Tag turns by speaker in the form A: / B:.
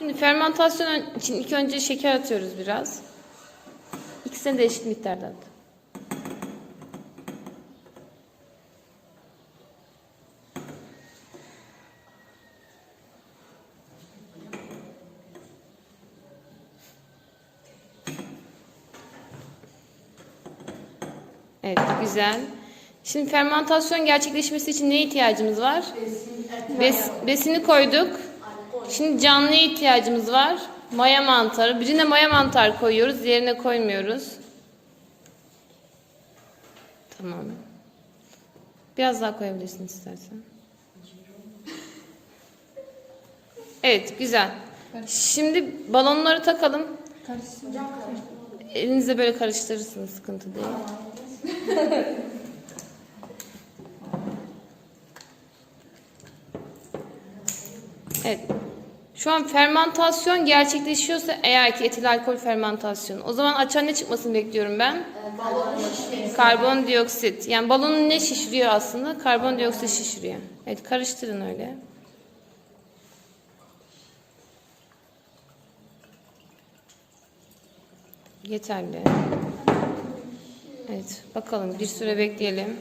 A: Şimdi fermentasyon için ilk önce şeker atıyoruz biraz. İkisine de eşit miktarda at. Evet güzel. Şimdi fermentasyon gerçekleşmesi için neye ihtiyacımız var? Bes, besini koyduk. Şimdi canlıya ihtiyacımız var. Maya mantarı. Birine maya mantar koyuyoruz. Diğerine koymuyoruz. Tamam. Biraz daha koyabilirsin istersen. Evet güzel. Şimdi balonları takalım. Elinizle böyle karıştırırsınız. Sıkıntı değil. Evet. Şu an fermentasyon gerçekleşiyorsa eğer ki etil alkol fermentasyonu. O zaman açan ne çıkmasını bekliyorum ben? Karbondioksit. Yani balonu ne şişiriyor aslında? Karbondioksit şişiriyor. Evet karıştırın öyle. Yeterli. Evet bakalım bir süre bekleyelim.